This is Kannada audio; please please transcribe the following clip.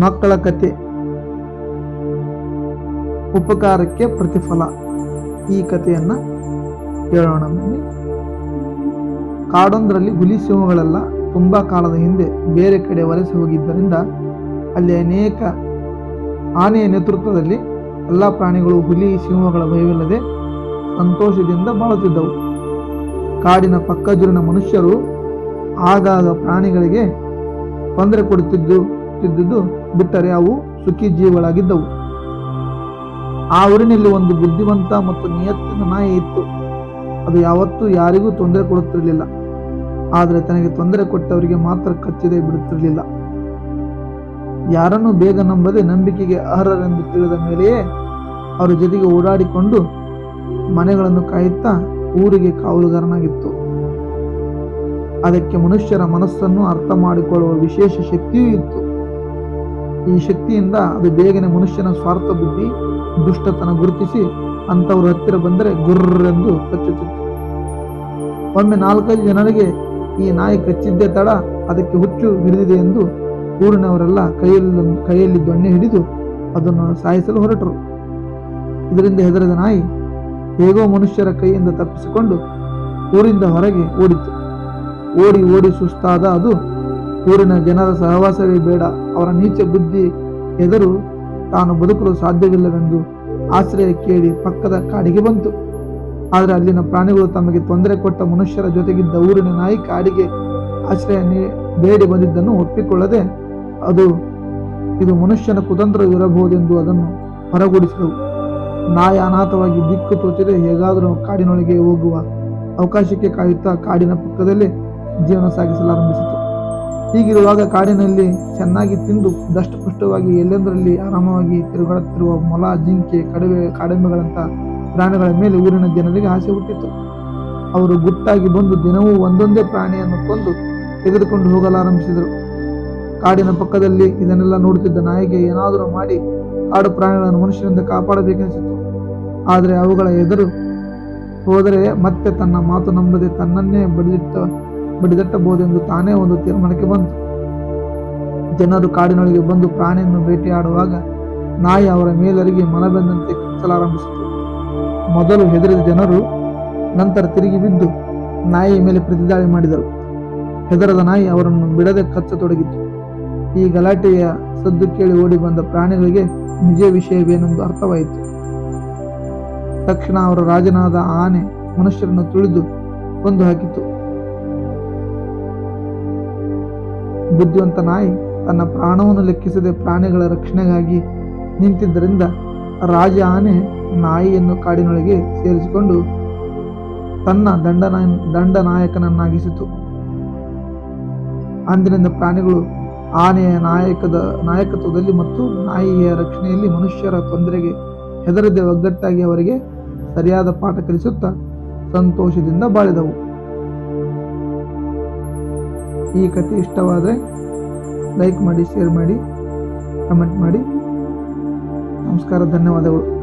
ಮಕ್ಕಳ ಕತೆ. ಉಪಕಾರಕ್ಕೆ ಪ್ರತಿಫಲ. ಈ ಕಥೆಯನ್ನ ಹೇಳೋಣ. ಬನ್ನಿ ಕಾಡೊಂದರಲ್ಲಿ ಹುಲಿ ಸಿಂಹಗಳೆಲ್ಲ ತುಂಬಾ ಕಾಲದ ಹಿಂದೆ ಬೇರೆ ಕಡೆ ವಲಸೆ ಹೋಗಿದ್ದರಿಂದ ಅಲ್ಲಿ ಅನೇಕ ಆನೆಯ ನೇತೃತ್ವದಲ್ಲಿ ಎಲ್ಲ ಪ್ರಾಣಿಗಳು, ಹುಲಿ ಸಿಂಹಗಳ ಭಯವಿಲ್ಲದೆ ಸಂತೋಷದಿಂದ ಬಾಳುತ್ತಿದ್ದವು. ಕಾಡಿನ ಪಕ್ಕಜೂರಿನ ಮನುಷ್ಯರು ಆಗಾಗ ಪ್ರಾಣಿಗಳಿಗೆ ತೊಂದರೆ ಕೊಡುತ್ತಿದ್ದು ತಿದ್ದುದು ಬಿಟ್ಟರೆ ಅವು ಸುಖಿ ಜೀವಗಳಾಗಿದ್ದವು ಆ ಊರಿನಲ್ಲಿ ಒಂದು ಬುದ್ಧಿವಂತ ಮತ್ತು ನಿಯತ್ತಿನ ನಾಯಿ ಇತ್ತು. ಅದು ಯಾವತ್ತೂ ಯಾರಿಗೂ ತೊಂದರೆ ಕೊಡುತ್ತಿರಲಿಲ್ಲ. ಆದರೆ ತನಗೆ ತೊಂದರೆ ಕೊಟ್ಟವರಿಗೆ ಮಾತ್ರ ಕಚ್ಚದೆ ಬಿಡುತ್ತಿರಲಿಲ್ಲ. ಯಾರನ್ನು ಬೇಗ ನಂಬದೆ ನಂಬಿಕೆಗೆ ಅರ್ಹರೆಂದು ತಿಳಿದ ಮೇಲೆಯೇ ಅವರ ಜೊತೆಗೆ ಓಡಾಡಿಕೊಂಡು ಮನೆಗಳನ್ನು ಕಾಯುತ್ತಾ ಊರಿಗೆ ಕಾವಲುಗಾರನಾಗಿತ್ತು. ಅದಕ್ಕೆ ಮನುಷ್ಯರ ಮನಸ್ಸನ್ನು ಅರ್ಥ ಮಾಡಿಕೊಳ್ಳುವ ವಿಶೇಷ ಶಕ್ತಿಯೂ ಇತ್ತು. ಈ ಶಕ್ತಿಯಿಂದ ಅದು ಬೇಗನೆ ಮನುಷ್ಯನ ಸ್ವಾರ್ಥ ಬುದ್ಧಿ, ದುಷ್ಟತನ ಗುರುತಿಸಿ ಅಂತವ್ರ ಹತ್ತಿರ ಬಂದರೆ ಗುರ್ರೆಂದು ಕಚ್ಚುತ್ತಿತ್ತು. ಒಮ್ಮೆ ನಾಲ್ಕೈದು ಜನರಿಗೆ ಈ ನಾಯಿ ಕಚ್ಚಿದ್ದೇ ತಡ ಅದಕ್ಕೆ ಹುಚ್ಚು ಹಿಡಿದಿದೆ ಎಂದು ಊರಿನವರೆಲ್ಲ ಕೈಯಲ್ಲಿ ಕೈಯಲ್ಲಿ ದೊಣ್ಣೆ ಹಿಡಿದು ಅದನ್ನು ಸಾಯಿಸಲು ಹೊರಟರು. ಇದರಿಂದ ಹೆದರಿದ ನಾಯಿ ಹೇಗೋ ಮನುಷ್ಯರ ಕೈಯಿಂದ ತಪ್ಪಿಸಿಕೊಂಡು ಊರಿಂದ ಹೊರಗೆ ಓಡಿತು ಓಡಿ ಓಡಿ ಸುಸ್ತಾದ ಅದು ಊರಿನ ಜನರ ಸಹವಾಸವೇ ಬೇಡ. ಅವರ ನೀಚ ಬುದ್ಧಿ ಎದುರು ತಾನು ಬದುಕಲು ಸಾಧ್ಯವಿಲ್ಲವೆಂದು ಆಶ್ರಯ ಕೇಳಿ ಪಕ್ಕದ ಕಾಡಿಗೆ ಬಂತು. ಆದರೆ ಅಲ್ಲಿನ ಪ್ರಾಣಿಗಳು ತಮಗೆ ತೊಂದರೆ ಕೊಟ್ಟ ಮನುಷ್ಯರ ಜೊತೆಗಿದ್ದ ಊರಿನ ನಾಯಿ ಕಾಡಿಗೆ ಆಶ್ರಯ ಬೇಡಿ ಬಂದಿದ್ದನ್ನು ಒಪ್ಪಿಕೊಳ್ಳದೆ ಅದು, ಇದು ಮನುಷ್ಯನ ಕುತಂತ್ರವಿರಬಹುದೆಂದು ಅದನ್ನು ಹೊರಗೂಡಿಸಿದವು. ನಾಯಿ ಅನಾಥವಾಗಿ ದಿಕ್ಕು ತೋಚದೆ, ಹೇಗಾದರೂ ಕಾಡಿನೊಳಗೆ ಹೋಗುವ ಅವಕಾಶಕ್ಕೆ ಕಾಯುತ್ತಾ ಕಾಡಿನ ಪಕ್ಕದಲ್ಲೇ ಜೀವನ ಸಾಗಿಸಲಾರಂಭಿಸಿತು ಹೀಗಿರುವಾಗ ಕಾಡಿನಲ್ಲಿ ಚೆನ್ನಾಗಿ ತಿಂದು ದಷ್ಟಪುಷ್ಟವಾಗಿ ಎಲ್ಲೆಂದರಲ್ಲಿ ಆರಾಮವಾಗಿ ತಿರುಗಾಡುತ್ತಿರುವ ಮೊಲ, ಜಿಂಕೆ, ಕಡವೆ ಕಾಡೆಂಬೆಗಳಂತಹ ಪ್ರಾಣಿಗಳ ಮೇಲೆ ಊರಿನ ಜನರಿಗೆ ಆಸೆ ಹುಟ್ಟಿತು. ಅವರು ಗುಟ್ಟಾಗಿ ಬಂದು ದಿನವೂ ಒಂದೊಂದೇ ಪ್ರಾಣಿಯನ್ನು ಕೊಂದು ತೆಗೆದುಕೊಂಡು ಹೋಗಲಾರಂಭಿಸಿದರು. ಕಾಡಿನ ಪಕ್ಕದಲ್ಲಿ ಇದನ್ನೆಲ್ಲ ನೋಡುತ್ತಿದ್ದ ನಾಯಿಗೆ ಏನಾದರೂ ಮಾಡಿ ಕಾಡು ಪ್ರಾಣಿಗಳನ್ನು ಮನುಷ್ಯರಿಂದ ಕಾಪಾಡಬೇಕೆನಿಸಿತು. ಆದರೆ ಅವುಗಳ ಎದುರು ಹೋದರೆ ಮತ್ತೆ ತನ್ನ ಮಾತು ನಂಬದೆ ತನ್ನನ್ನೇ ಬಡಿದಿಟ್ಟ ಬಡಿದಟ್ಟಬಹುದೆಂದು ತಾನೇ ಒಂದು ತೀರ್ಮಾನಕ್ಕೆ ಬಂತು ಜನರು ಕಾಡಿನೊಳಗೆ ಬಂದು ಪ್ರಾಣಿಯನ್ನು ಬೇಟೆಯಾಡುವಾಗ ನಾಯಿ ಅವರ ಮೇಲರಿಗೆ ಮನಬಂದಂತೆ ಕಚ್ಚಲಾರಂಭಿಸಿತು ಮೊದಲು ಹೆದರಿದ ಜನರು ನಂತರ ತಿರುಗಿ ಬಿದ್ದು ನಾಯಿಯ ಮೇಲೆ ಪ್ರತಿದಾಳಿ ಮಾಡಿದರು. ಹೆದರದ ನಾಯಿ ಅವರನ್ನು ಬಿಡದೆ ಕಚ್ಚತೊಡಗಿತು. ಈ ಗಲಾಟೆಯ ಸದ್ದು ಕೇಳಿ ಓಡಿ ಬಂದ ಪ್ರಾಣಿಗಳಿಗೆ ನಿಜ ವಿಷಯವೇನೆಂದು ಅರ್ಥವಾಯಿತು. ತಕ್ಷಣ ಅವರ ರಾಜನಾದ ಆನೆ ಮನುಷ್ಯರನ್ನು ತುಳಿದು ಕೊಂದು ಹಾಕಿತು. ಬುದ್ಧಿವಂತ ನಾಯಿ ತನ್ನ ಪ್ರಾಣವನ್ನು ಲೆಕ್ಕಿಸದೆ ಪ್ರಾಣಿಗಳ ರಕ್ಷಣೆಗಾಗಿ ನಿಂತಿದ್ದರಿಂದ ರಾಜ ಆನೆ ನಾಯಿಯನ್ನು ಕಾಡಿನೊಳಗೆ ಸೇರಿಸಿಕೊಂಡು ತನ್ನ ದಂಡನ ದಂಡನಾಯಕನನ್ನಾಗಿಸಿತು ಅಂದಿನಿಂದ ಪ್ರಾಣಿಗಳು ಆನೆಯ ನಾಯಕದ, ನಾಯಕತ್ವದಲ್ಲಿ ಮತ್ತು ನಾಯಿಯ ರಕ್ಷಣೆಯಲ್ಲಿ ಮನುಷ್ಯರ ತೊಂದರೆಗೆ ಹೆದರದೆ ಒಗ್ಗಟ್ಟಾಗಿ ಅವರಿಗೆ ಸರಿಯಾದ ಪಾಠ ಕಲಿಸುತ್ತಾ ಸಂತೋಷದಿಂದ ಬಾಳಿದವು. ಈ ಕತೆ ಇಷ್ಟವಾದರೆ ಲೈಕ್ ಮಾಡಿ ಶೇರ್ ಮಾಡಿ ಕಮೆಂಟ್ ಮಾಡಿ. ನಮಸ್ಕಾರ ಧನ್ಯವಾದಗಳು.